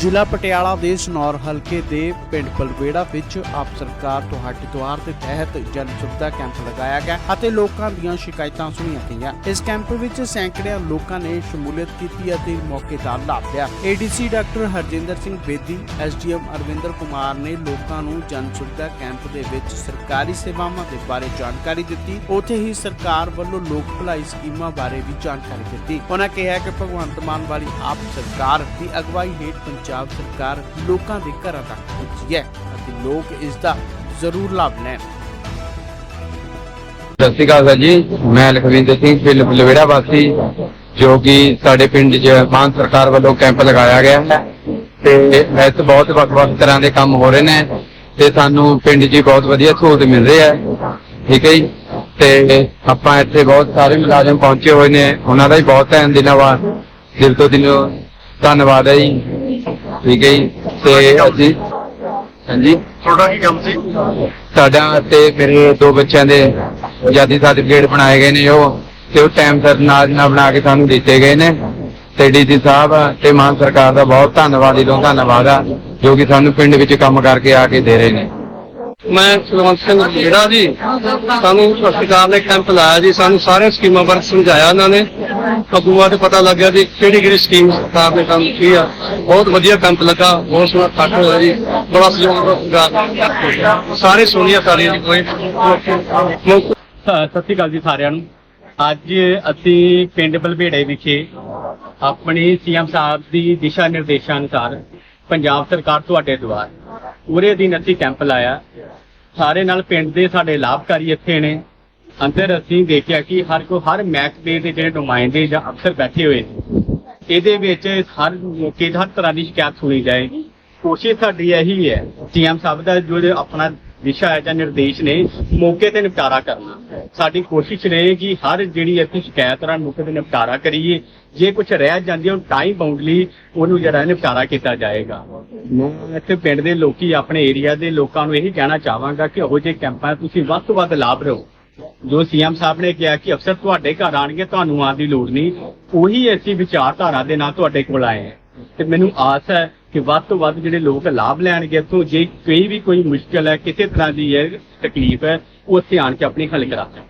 ਜ਼ਿਲ੍ਹਾ ਪਟਿਆਲਾ ਦੇ ਸਨੌਰ ਹਲਕੇ ਦੇ ਪਿੰਡ ਬਲਵੇੜਾ ਵਿੱਚ ਆਪ ਸਰਕਾਰ ਤੁਹਾਡੇ ਦੁਆਰ ਦੇ ਤਹਿਤ ਜਨ ਸੁਵਿਧਾ ਕੈਂਪ ਲਗਾਇਆ ਗਿਆ ਅਤੇ ਲੋਕਾਂ ਦੀਆਂ ਸ਼ਿਕਾਇਤਾਂ ਸੁਣੀਆਂ ਗਈਆਂ। ਇਸ ਕੈਂਪ ਵਿੱਚ ਸੈਂਕੜਿਆਂ ਲੋਕਾਂ ਨੇ ਸ਼ਮੂਲੀਅਤ ਕੀਤੀ ਅਤੇ ਮੌਕੇ ਦਾ ਲਾਭ ਲਿਆ। ADC doctor Harjinder Singh Bedi SDM Arvinder Kumar ਨੇ ਲੋਕਾਂ ਨੂੰ ਜਨ ਸੁਵਿਧਾ ਕੈਂਪ ਦੇ ਵਿੱਚ ਸਰਕਾਰੀ ਸੇਵਾਵਾਂ ਦੇ ਬਾਰੇ ਜਾਣਕਾਰੀ ਦਿੱਤੀ। ਉੱਥੇ ਹੀ ਸਰਕਾਰ ਵੱਲੋਂ ਲੋਕ ਭਲਾਈ ਸਕੀਮਾਂ ਬਾਰੇ ਵੀ ਜਾਣਕਾਰੀ ਦਿੱਤੀ। ਉਹਨਾਂ ਕਿਹਾ ਕਿ ਭਗਵੰਤ ਮਾਨ ਵਾਲੀ ਆਪ ਸਰਕਾਰ ਦੀ ਅਗਵਾਈ ਹੇਠ ਪੰਜਾਬ ਸਰਕਾਰ ਲੋਕਾਂ ਦੇ ਘਰਾਂ ਤੱਕ ਪਹੁੰਚੀ ਹੈ ਅਤੇ ਲੋਕ ਇਸ ਦਾ ਜ਼ਰੂਰ ਲਾਭ ਲੈਣ। ਸਤਿ ਸ਼੍ਰੀ ਅਕਾਲ ਸਰ ਜੀ, ਮੈਂ ਲਖਵਿੰਦਰ ਸਿੰਘ, ਪਿੰਡ ਲਵੇੜਾ ਵਾਸੀ, ਜੋ ਕਿ ਸਾਡੇ ਪਿੰਡ 'ਚ ਮਾਨ ਸਰਕਾਰ ਵੱਲੋਂ ਕੈਂਪ ਲਗਾਇਆ ਗਿਆ ਹੈ ਤੇ ਇੱਥੇ ਬਹੁਤ ਵੱਖ-ਵੱਖ ਤਰ੍ਹਾਂ ਦੇ ਕੰਮ ਹੋ ਰਹੇ ਨੇ ਤੇ ਸਾਨੂੰ ਪਿੰਡ 'ਚ ਬਹੁਤ ਵਧੀਆ ਸਹੂਲਤ ਮਿਲ ਰਹੀ ਹੈ, ਠੀਕ ਹੈ ਜੀ? ਤੇ ਆਪਾਂ ਇੱਥੇ ਬਹੁਤ ਸਾਰੇ ਮੁਲਾਜ਼ਮ ਪਹੁੰਚੇ ਹੋਏ ਨੇ, ਉਹਨਾਂ ਦਾ ਵੀ ਬਹੁਤ ਧੰਨ ਦਿਨਾਂ ਬਾਅਦ ਦਿਲ ਤੋਂ ਦਿਲੋਂ ਧੰਨਵਾਦ ਹੈ ਜੀ। ਠੀਕ ਹੈ ਜੀ। ਤੇ ਅਸੀਂ ਹਾਂਜੀ? ਤੁਹਾਡਾ ਕੀ ਕੰਮ ਸੀ? ਸਾਡਾ ਤੇ ਮੇਰੇ ਦੋ ਬੱਚਿਆਂ ਦੇ ਆਜ਼ਾਦੀ ਸਰਟੀਫਿਕੇਟ ਬਣਾਏ ਗਏ ਨੇ ਉਹ। ਤੇ ਉਹ ਟਾਈਮ ਸਿਰ ਨਾਲ ਨਾਲ ਬਣਾ ਕੇ ਸਾਨੂੰ ਦਿੱਤੇ ਗਏ ਨੇ। ਤੇ ਡੀਸੀ ਸਾਹਿਬ ਤੇ ਮਾਨ ਸਰਕਾਰ ਦਾ ਬਹੁਤ ਧੰਨਵਾਦ ਦਿਲੋਂ ਧੰਨਵਾਦ ਆ ਜੋ ਕਿ ਸਾਨੂੰ ਪਿੰਡ ਵਿੱਚ ਕੰਮ ਕਰਕੇ ਆ ਕੇ ਦੇ ਰਹੇ ਨੇ। ਮੈਂ ਸੁਖਵੰਤ ਸਿੰਘ ਜਿਹੜਾ ਜੀ। ਸਾਨੂੰ ਸਰਕਾਰ ਨੇ ਕੈਂਪ ਲਾਇਆ ਜੀ। ਸਾਨੂੰ ਸਾਰੀਆਂ ਸਕੀਮਾਂ ਬਾਰੇ ਸਮਝਾਇਆ ਉਹਨਾਂ ਨੇ। ਅਗੂਆਂ ਤੇ ਪਤਾ ਲੱਗਿਆ ਜੀ ਕਿਹੜੀ ਕਿਹੜੀ ਸਕੀਮ ਸਰਕਾਰ ਨੇ ਕੰਮ ਕੀ ਆ। ਬਹੁਤ ਵਧੀਆ ਕੈਂਪ ਲੱਗਾ, ਬਹੁਤ ਸੋਹਣਾ ਕੱਟ ਹੋਇਆ ਜੀ, ਬੜਾ ਸਹਿਯੋਗ ਸਾਰੇ ਸੁਣੀਆਂ ਸਾਰੀਆਂ ਜੀ ਕੋਈ। ਸਤਿ ਸ਼੍ਰੀ ਅਕਾਲ ਜੀ ਸਾਰਿਆਂ ਨੂੰ। ਅੱਜ ਅਸੀਂ ਪਿੰਡ ਬਲਬੇੜੇ ਵਿਖੇ ਆਪਣੀ ਸੀਐਮ ਸਾਹਿਬ ਦੀ ਦਿਸ਼ਾ ਨਿਰਦੇਸ਼ਾਂ ਅਨੁਸਾਰ ਪੰਜਾਬ ਸਰਕਾਰ ਤੁਹਾਡੇ ਦੁਆਰ ਪੂਰੇ ਦਿਨ ਅਸੀਂ ਕੈਂਪ ਲਾਇਆ। ਸਾਰੇ ਨਾਲ ਪਿੰਡ ਦੇ ਸਾਡੇ ਲਾਭਕਾਰੀ ਇੱਥੇ ਨੇ। ਅੰਦਰ ਅਸੀਂ ਦੇਖਿਆ ਕਿ ਹਰ ਕੋ ਹਰ ਮਹਿਕਮੇ ਦੇ ਜਿਹੜੇ ਨੁਮਾਇੰਦੇ ਜਾਂ ਅਫਸਰ ਬੈਠੇ ਹੋਏ ਨੇ, ਇਹਦੇ ਵਿੱਚ ਹਰ ਮੌਕੇ ਹਰ ਤਰ੍ਹਾਂ ਦੀ ਸ਼ਿਕਾਇਤ ਸੁਣੀ ਜਾਏਗੀ ਕੋਸ਼ਿਸ਼ ਸਾਡੀ ਇਹੀ ਹੈ, ਸੀਐਮ ਸਾਹਿਬ ਦਾ ਜੋ ਆਪਣਾ ਵਿਸ਼ਾ ਹੈ ਜਾਂ ਨਿਰਦੇਸ਼ ਨੇ, ਮੌਕੇ ਤੇ ਨਿਪਟਾਰਾ ਕਰਨਾ। ਸਾਡੀ ਕੋਸ਼ਿਸ਼ ਰਹੇਗੀ ਹਰ ਜਿਹੜੀ ਇੱਥੇ ਸ਼ਿਕਾਇਤ ਰਾਂ ਮੌਕੇ ਤੇ ਨਿਪਟਾਰਾ ਕਰੀਏ। ਜੇ ਕੁਝ ਰਹਿ ਜਾਂਦੀ ਹੈ ਉਹ ਟਾਈਮ ਬਾਉਂਡਲੀ ਉਹਨੂੰ ਜਿਹੜਾ ਨਿਪਟਾਰਾ ਕੀਤਾ ਜਾਏਗਾ। ਮੈਂ ਇੱਥੇ ਪਿੰਡ ਦੇ ਲੋਕੀ, ਆਪਣੇ ਏਰੀਆ ਦੇ ਲੋਕਾਂ ਨੂੰ ਇਹੀ ਕਹਿਣਾ ਚਾਹਾਂਗਾ ਕਿ ਉਹ ਜਿਹੇ ਕੈਂਪਾਂ ਤੁਸੀਂ ਵੱਧ ਤੋਂ ਵੱਧ ਲਾਭ ਰਹੋ। ਜੋ ਸੀਐਮ ਸਾਹਿਬ ਨੇ ਕਿਹਾ ਕਿ ਅਫਸਰ ਤੁਹਾਡੇ ਘਰ ਆਣਗੇ, ਤੁਹਾਨੂੰ ਆਉਣ ਦੀ ਲੋੜ ਨਹੀਂ। ਉਹੀ ਅਸੀਂ ਵਿਚਾਰਧਾਰਾ ਦੇ ਨਾਲ ਤੁਹਾਡੇ ਕੋਲ ਆਏ ਹਾਂ। ਤੇ ਮੈਨੂੰ ਆਸ ਹੈ ਕਿ ਵੱਧ ਤੋਂ ਵੱਧ ਜਿਹੜੇ ਲੋਕ ਲਾਭ ਲੈਣਗੇ ਇੱਥੋਂ, ਜੇ ਕੋਈ ਵੀ ਕੋਈ ਮੁਸ਼ਕਲ ਹੈ, ਕਿਸੇ ਤਰ੍ਹਾਂ ਦੀ ਹੈ ਤਕਲੀਫ ਹੈ, ਉਹ ਉੱਥੇ ਆਣ ਕੇ ਆਪਣੀ ਹੱਲ ਕਰਾ ਸਕਣ।